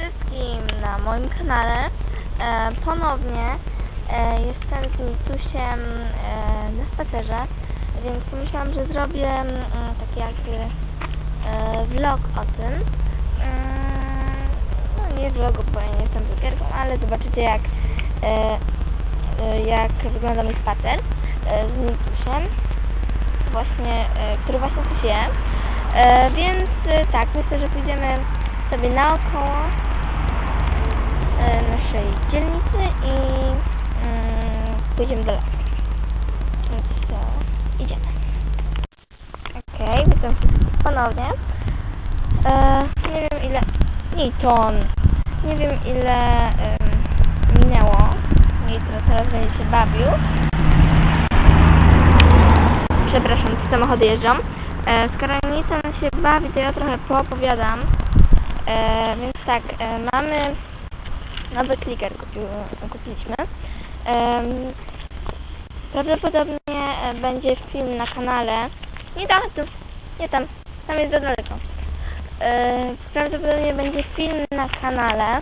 wszystkim na moim kanale. E, ponownie e, jestem z Mitusiem e, na spacerze, więc pomyślałam, że zrobię mm, taki jakby e, vlog o tym. Mm, no nie vlogu, bo ja nie jestem blogerką, ale zobaczycie jak, e, e, jak wygląda mój spacer e, z Mitusiem, właśnie, e, który właśnie tu je. E, więc e, tak, myślę, że pójdziemy sobie naokoło e, naszej dzielnicy i mm, pójdziemy do lasu. Więc e, idziemy. Okej, witam ponownie. E, nie wiem ile... Newton. Nie wiem ile em, minęło. Nitro teraz będzie się bawił. Przepraszam, samochody jeżdżą. E, skoro Newton się bawi, to ja trochę poopowiadam. E, więc tak, e, mamy kliker kupił, kupiliśmy. Prawdopodobnie e, będzie film na kanale. Nie tam, nie tam, tam jest za daleko. E, prawdopodobnie będzie film na kanale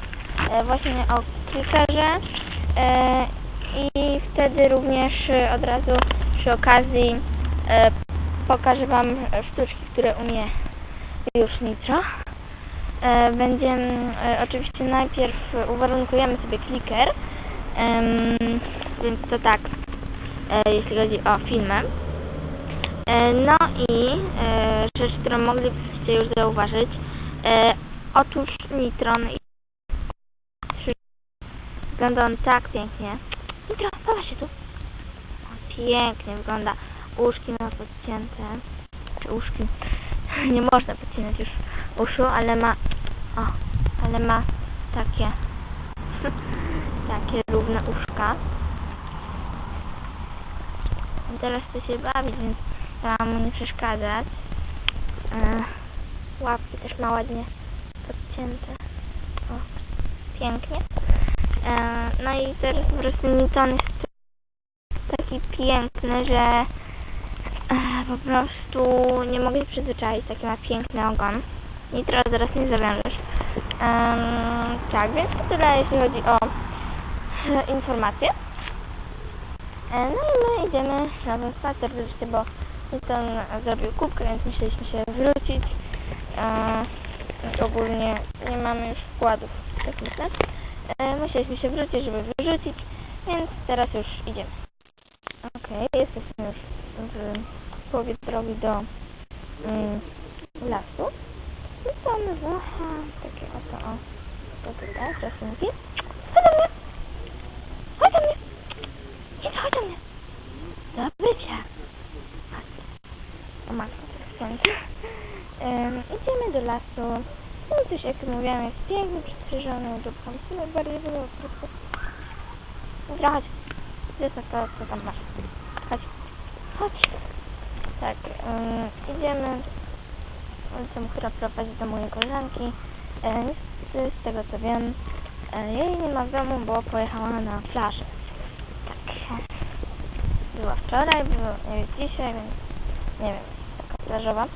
e, właśnie o klikerze e, i wtedy również od razu przy okazji pokażę Wam sztuczki, które umie już Nitro. E, Będziemy, e, oczywiście najpierw uwarunkujemy sobie kliker, em, więc to tak, e, jeśli chodzi o filmy. No i rzecz, którą moglibyście już zauważyć, otóż Nitron wygląda on tak pięknie. Nitro, zobacz się tu. Pięknie wygląda. Uszki ma podcięte. Czy uszki? Nie można podcinać już uszu, ale ma... O, ale ma takie... takie równe uszka. I teraz chce się bawić, więc ja mu nie przeszkadzać. E, łapki też ma ładnie podcięte. O, pięknie. E, no i teraz po prostu Newton jest taki piękny, że e, po prostu nie mogę się przyzwyczaić. Taki ma piękny ogon. Nitro zaraz nie zawiążesz. Em, tak, więc to tyle jeśli chodzi o e, informacje. E, no i my idziemy na ten spacer oczywiście, bo Newton zrobił kubkę, więc musieliśmy się wrócić. E, ogólnie nie mamy już wkładów, tak myślę. E, musieliśmy się wrócić, żeby wyrzucić, więc teraz już idziemy. Okej, jesteśmy już w połowie drogi do mm, lasu. Tam zaha, takie oto o, to tutaj, roślinki. Chodź do mnie! Chodź do mnie! Idź, chodź do mnie! Do bycia! Chodź. O matko, to jest. Ym, idziemy do lasu. No coś, jak mówiłam, jest pięknie przystrzyżony dupką. W sumie bardziej było po prostu... Dobra, chodź. Gdzie to, to, co tam masz? Chodź. Chodź. Tak, ym, idziemy ulicą, która prowadzi do mojej koleżanki. Niestety, z tego co wiem, e, jej nie ma w domu, bo pojechała na plażę. Tak. Była wczoraj, było, nie jest dzisiaj, więc nie wiem, taka plażowa.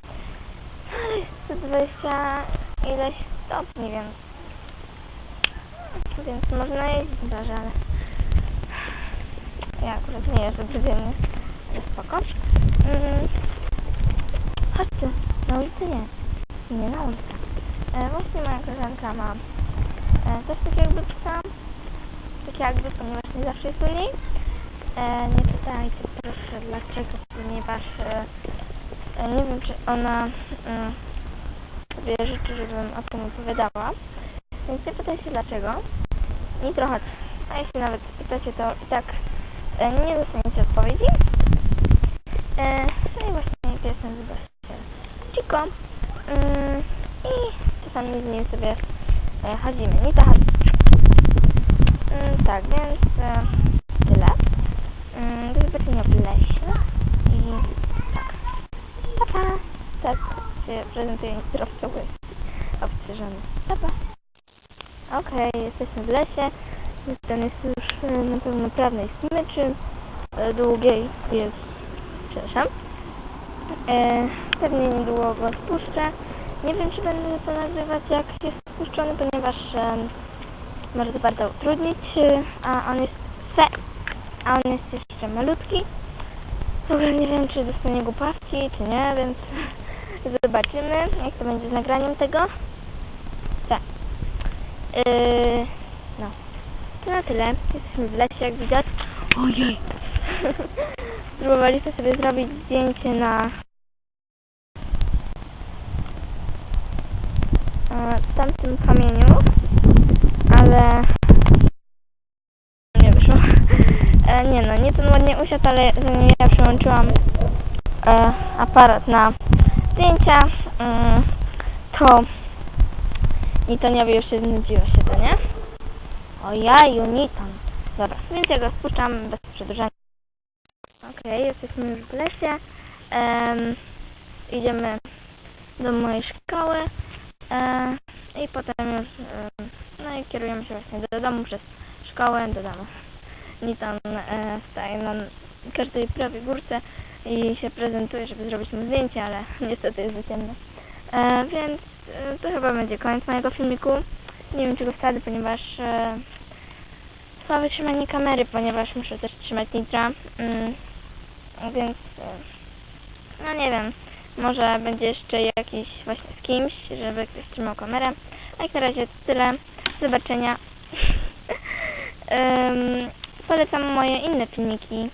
Ale jest 120 ileś stopni, więc więc można jeździć na plażę, ale ja akurat nie jestem codziennie, ale spoko. Mm. Chodźcie, na ulicy nie. Nie na ulicę. E, właśnie moja koleżanka ma e, też tak jakby psa. Tak jakby, ponieważ nie zawsze jest u niej. E, nie pytajcie proszę dlaczego, ponieważ e, e, nie wiem czy ona mm, sobie życzy, żebym o tym opowiadała. Więc nie pytajcie dlaczego. Nie trochę. A jeśli nawet pytacie, to i tak e, nie dostaniecie odpowiedzi. E, no i właśnie jestem zobaczcie. Mm, I czasami z nim sobie e, chodzimy. Nie to. Mm, tak, więc e, tyle. Mm, do zobaczenia w lesie. I tak. Pa, pa. Tak się prezentuje zdrowcowy obstrzyżony. Pa, pa. Okej, jesteśmy w lesie. Ten jest już e, na pełnoprawnej smyczy. E, długiej jest, przepraszam. E, pewnie niedługo go spuszczę Nie wiem, czy będę to nagrywać jak jest spuszczony, ponieważ może to bardzo utrudnić, y, a on jest se, a on jest jeszcze malutki. W ogóle nie wiem, czy dostanie głupawki, czy nie, więc zobaczymy, jak to będzie z nagraniem tego. Tak. Yy, no. To na tyle. Jesteśmy w lesie, jak widać. Ojej! Spróbowaliśmy sobie zrobić zdjęcie na e, tamtym kamieniu, ale nie wyszło. E, nie no, nie ten ładnie usiadł, ale zanim ja przełączyłam e, aparat na zdjęcia, mm, to i Toniowi już się znudziło się to, nie? Ojaju, Niton. Dobra, więc ja go spuszczam bez przedłużania. Okej, jesteśmy już w lesie. Em, idziemy do mojej szkoły. E, I potem już, em, no i kierujemy się właśnie do domu przez szkołę do domu. Niton e, staje na każdej prawie górce i się prezentuje, żeby zrobić mu zdjęcie, ale niestety jest za ciemno. E, więc e, to chyba będzie koniec mojego filmiku. Nie wiem, czy go wsadzę, ponieważ e, słabe trzymanie kamery, ponieważ muszę też trzymać nitra. Mm, więc e, no nie wiem, może będzie jeszcze jakiś właśnie z kimś, żeby ktoś trzymał kamerę. A jak na razie tyle. Do zobaczenia. Em, polecam moje inne filmiki